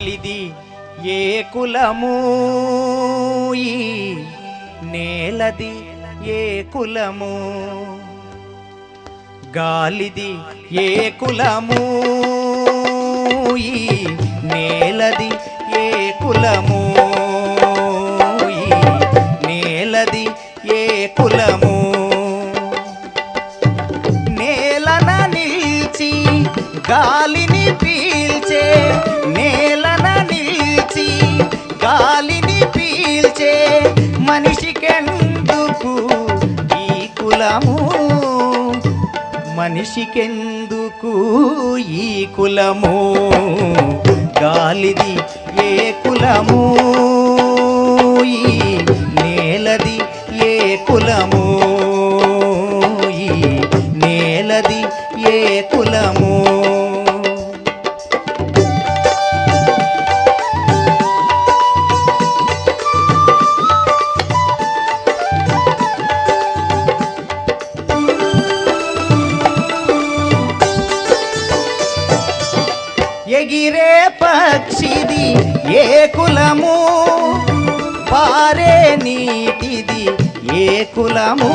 ఇది ఏ కులము? ఈ నేలది ఏ కులము? గాలిది ఏ కులము? ఈ నేలది ఏ కులము? ఈ నేలది ఏ కులము? నేలన నిలిచి గాలిని పీల్చే మనిషికెందుకు ఈ కులము? మనిషికెందుకు ఈ కులము? గాలిది ఏ కులము? ఈ ఎగిరే పక్షిది ఏ కులము? పారే నీటిది ఏ కులము?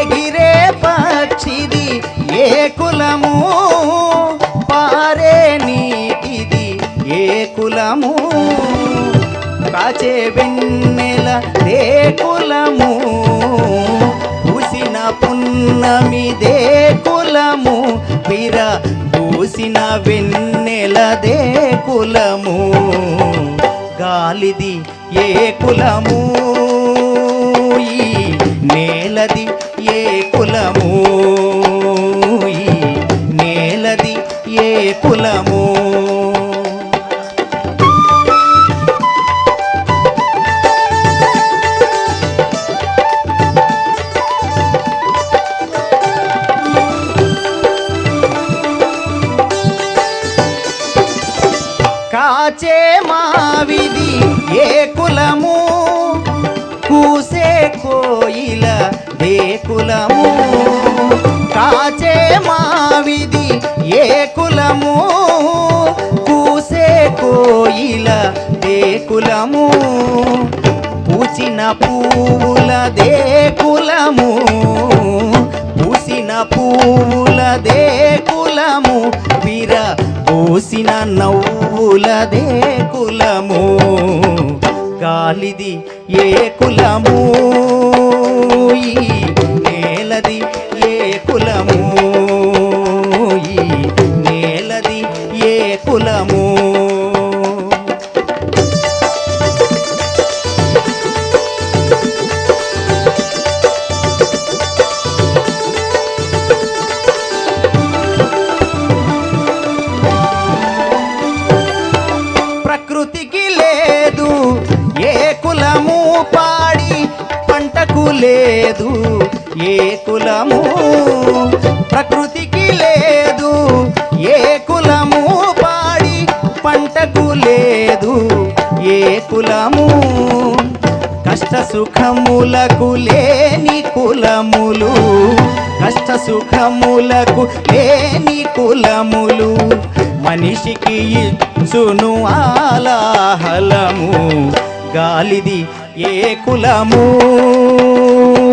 ఎగిరే పక్షిది ఏ కులము? పారే నీటిది ఏ కులము? కాచే వెన్నెల దే కులము? పూసిన పున్నమిదే కులము? పిర పూసిన వెన్నెలదే కులము గాలిది ఏ కులము? ఈ నేలది ఏ కాచే మావిది ఏ కులము? కూసే కోయిల దే కులము? కాచే మావిది ఏ కులము? కూసే కోయిల దే కులము? పూచిన పువ్వుల దే కులము? పూసిన పువ్వుల దే కులము? వీర పూసిన నవ్వులదే కులము గాలిది ఏ కులము? లేదు ఏ కులము? ప్రకృతికి లేదు ఏ కులము? పాడి పంటకు లేదు ఏ కులము? కష్ట సుఖములకు లేని కులములు కష్ట సుఖములకు లేని కులములు మనిషికి ఇచ్చును ఆలాహలము గాలిది ఏ కులము?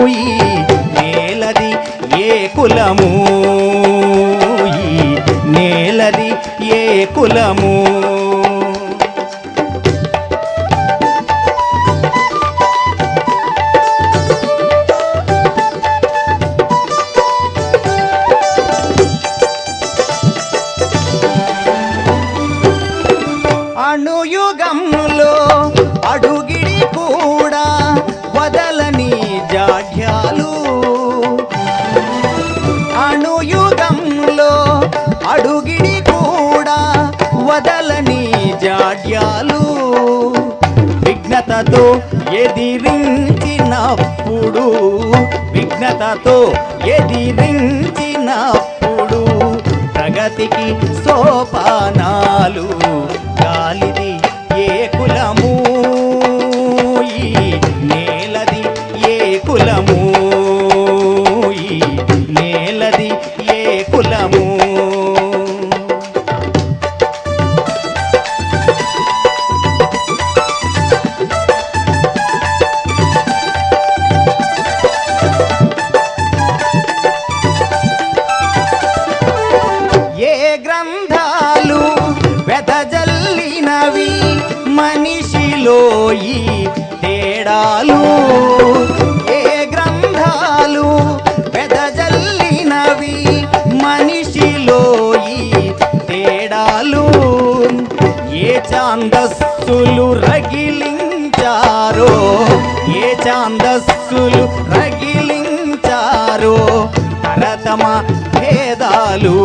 ఈ నేలది ఏ కులము? ఈ నేలది ఏ కులము? వదలని జాడ్యాలు. విఘ్నతతో ఎదిరించినప్పుడు విఘ్నతతో ఎదిరించినప్పుడు ప్రగతికి సోపానాలు. తేడాలు ఏ గ్రంథాలు పెదజల్లినవి మనిషిలో ఈ తేడాలు ఏ చాందస్సులు రగిలించారో? ఏ చాందస్సులు రగిలించారో? తరతమ భేదాలు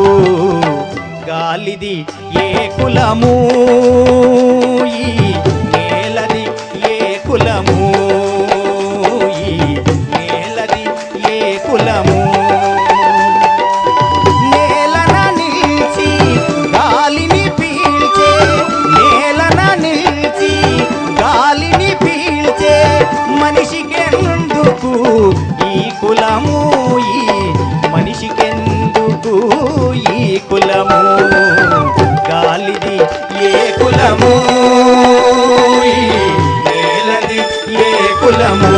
గాలిది ఏ కులము? ఈ కులము ఈ మనిషికెందుకు ఈ కులము? గాలిది ఏ కులము? ఈ నేలది ఏ కులము?